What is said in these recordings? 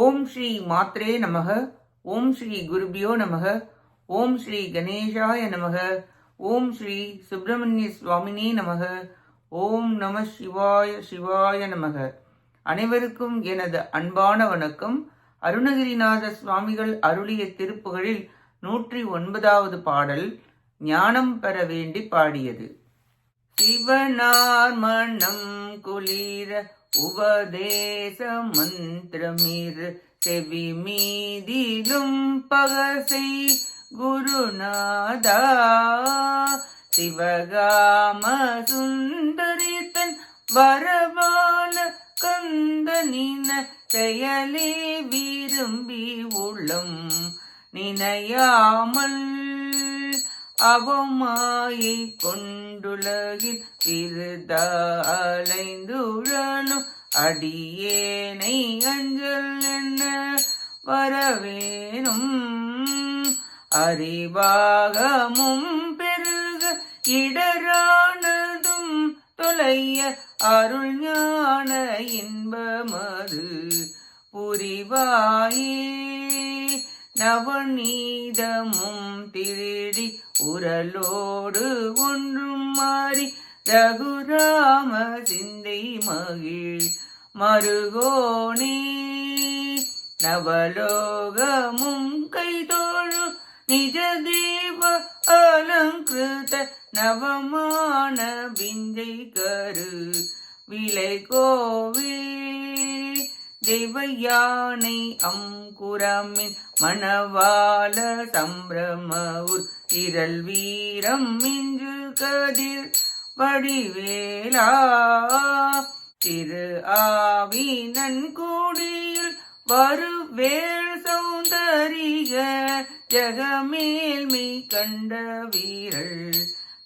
ஓம் ஸ்ரீ மாத்ரே நமக. ஓம் ஸ்ரீ குருபியோ நமக. ஓம் ஸ்ரீ கணேஷாய நமக. ஓம் ஸ்ரீ சுப்பிரமணிய சுவாமினே நமக. ஓம் நம சிவாய சிவாய நமக. அனைவருக்கும் எனது அன்பான வணக்கம். அருணகிரிநாத சுவாமிகள் அருளிய திருப்புகளில் நூற்றி ஒன்பதாவது பாடல் ஞானம் பெற வேண்டி பாடியது. சிவனார் மனம் குளிர உபதேச மந்திரமிர் செவி மீதிலும் பகசை குருநாதா. சிவகாம சுந்தரித்தன் வரவான கந்தனின செயலே விரும்பி உள்ளம் நினையாமல் அவமாயை கொண்டுலகில் விருதாலைந்துழலும் அடியேனை அஞ்சல் என்ன வரவேணும் அறிவாகமும் பெருக இடரானதும் தொலைய அருள் ஞான இன்பமது புரிவாயே. நவநீதமும் திருடி உரலோடு ஒன்றும் மாறி ரகுராம சிந்தை மகிழ் மருகோணி நவலோகமும் கைதோழு நிஜ தீப அலங்கிருத நவமான விந்தை கரு. விலை கோவே தெய்வயானை அங்குரமின் மணவாள சம்பிரமவுர் இரல் வீரம் மிஞ்சு கதிர் வடிவேலா திரு ஆவினன் கூடியில் வருவேள் சௌந்தரிக ஜகமேல்மை கண்ட வீரள்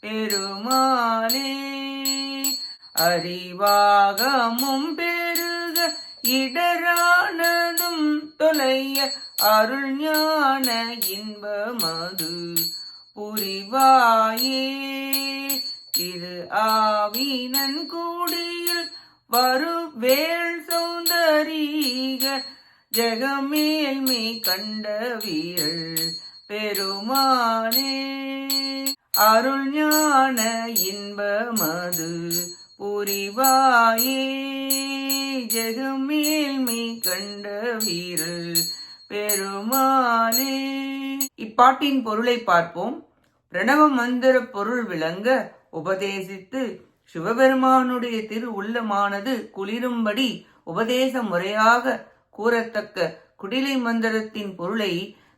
பெருமாளே அறிவாகமும் பெருக இடரானதும் தொலைய அருள் ஞான இன்பமது புரிவாயே. திரு ஆவினன் கூடியில் வருவேள் சௌந்தரீக ஜெகமேல் மீ கண்டவியல் பெருமானே. அருள் ஞான இன்பமது புரிவாயே. ஜெகமேல் மீ கண்டவீரல் பெருமானே. இப்பாட்டின் பொருளை பார்ப்போம். பிரணவ மந்திர பொருள் விளங்க உபதேசித்து சிவபெருமானுடைய திரு உள்ளமானது குளிரும்படி உபதேச முறையாக கூறத்தக்க குடிலை மந்திரத்தின் பொருளை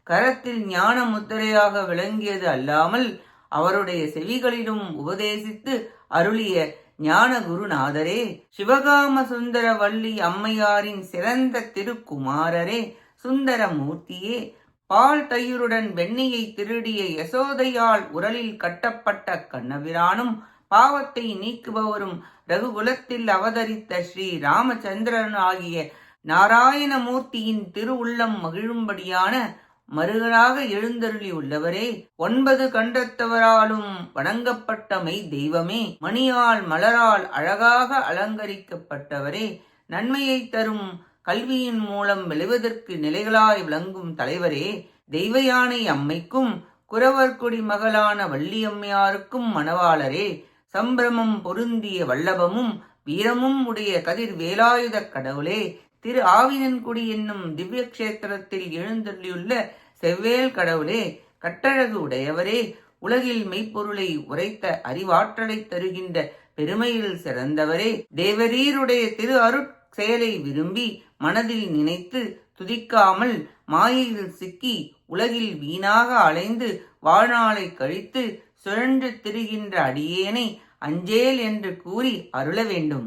கரத்தில் ஞான முத்திரையாக விளங்கியது அல்லாமல் அவருடைய செவிகளிலும் உபதேசித்து அருளிய ஞான குருநாதரே சிவகாம சுந்தர வள்ளி அம்மையாரின் சிறந்த திருக்குமாரரே சுந்தரமூர்த்தியே பால் தயிருடன் வெண்ணியை திருடிய யசோதையால் உரலில் கட்டப்பட்ட கண்ணபிரானும் பாவத்தை நீக்குபவரும் ரகுகுலத்தில் அவதரித்த ஸ்ரீ ராமச்சந்திரன் ஆகிய நாராயணமூர்த்தியின் திருவுள்ளம் மகிழும்படியான மருகனாக எழுந்தருளி உள்ளவரே ஒன்பது கண்டத்தவராலும் வணங்கப்பட்ட மெய் தெய்வமே மணியால் மலரால் அழகாக அலங்கரிக்கப்பட்டவரே நன்மையை தரும் கல்வியின் மூலம் விளைவதற்கு நிலைகளாய் விளங்கும் தலைவரே தெய்வ யானை அம்மைக்கும் குறவர்குடி மகளான வள்ளியம்மையாருக்கும் மணவாளரே சம்பிரமம் பொருந்திய வல்லபமும் வீரமும் உடைய கதிர் வேலாயுத கடவுளே திரு ஆவினன்குடி என்னும் திவ்ய கஷேத்திரத்தில் எழுந்தள்ளியுள்ள செவ்வேல் கடவுளே கட்டழகு உடையவரே உலகில் மெய்ப்பொருளை உரைத்த அறிவாற்றலை தருகின்ற பெருமையில் சிறந்தவரே தேவரீருடைய திரு அருட் செயலை விரும்பி மனதில் நினைத்து துதிக்காமல் மாயையில் சிக்கி உலகில் வீணாக அலைந்து வாழ்நாளை கழித்து சுழன்று திரிகின்ற அடியேனை அஞ்சேல் என்று கூறி அருள வேண்டும்.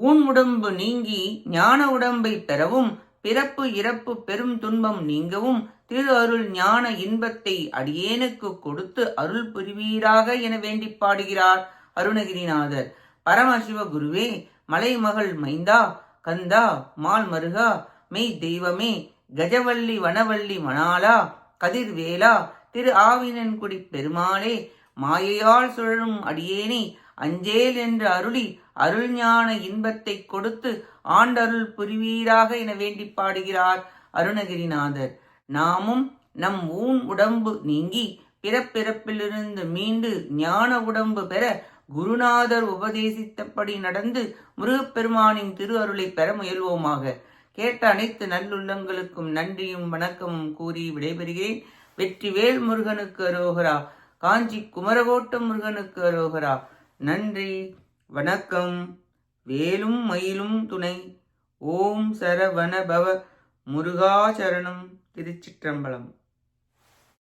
ஊன் உடம்பு நீங்கி ஞான உடம்பை பெறவும் பிறப்பு இறப்பு பெரும் துன்பம் நீங்கவும் திரு அருள் ஞான இன்பத்தை அடியேனுக்கு கொடுத்து அருள் புரிவீராக என வேண்டி பாடுகிறார் அருணகிரிநாதர். பரமசிவ குருவே மலைமகள் மைந்தா கந்தா மால் மருகா மெய் தெய்வமே கஜவள்ளி வனவள்ளி மணாலா கதிர்வேலா திரு ஆவினன்குடி பெருமாளே மாயையால் சுழலும் அடியேனே அஞ்சேல் என்று அருளி அருள் ஞான இன்பத்தை கொடுத்து ஆண்டருள் புரிவீராக என வேண்டி பாடுகிறார் அருணகிரிநாதர். நாமும் நம் ஊன் உடம்பு நீங்கி பிறப்பிறப்பிலிருந்து மீண்டு ஞான உடம்பு பெற குருநாதர் உபதேசித்தபடி நடந்து முருகப்பெருமானின் திரு அருளை பெற முயல்வோமாக. கேட்ட அனைத்து நல்லுள்ளங்களுக்கும் நன்றியும் வணக்கமும் கூறி விடைபெறுகிறேன். வெற்றிவேல் முருகனுக்கு அரோகரா. காஞ்சி குமரகோட்டம் முருகனுக்கு அரோகரா. நன்றி வணக்கம். வேலும் மயிலும் துணை. ஓம் சரவண பவ முருகாச்சரணம் திருச்சிற்றம்பலம்.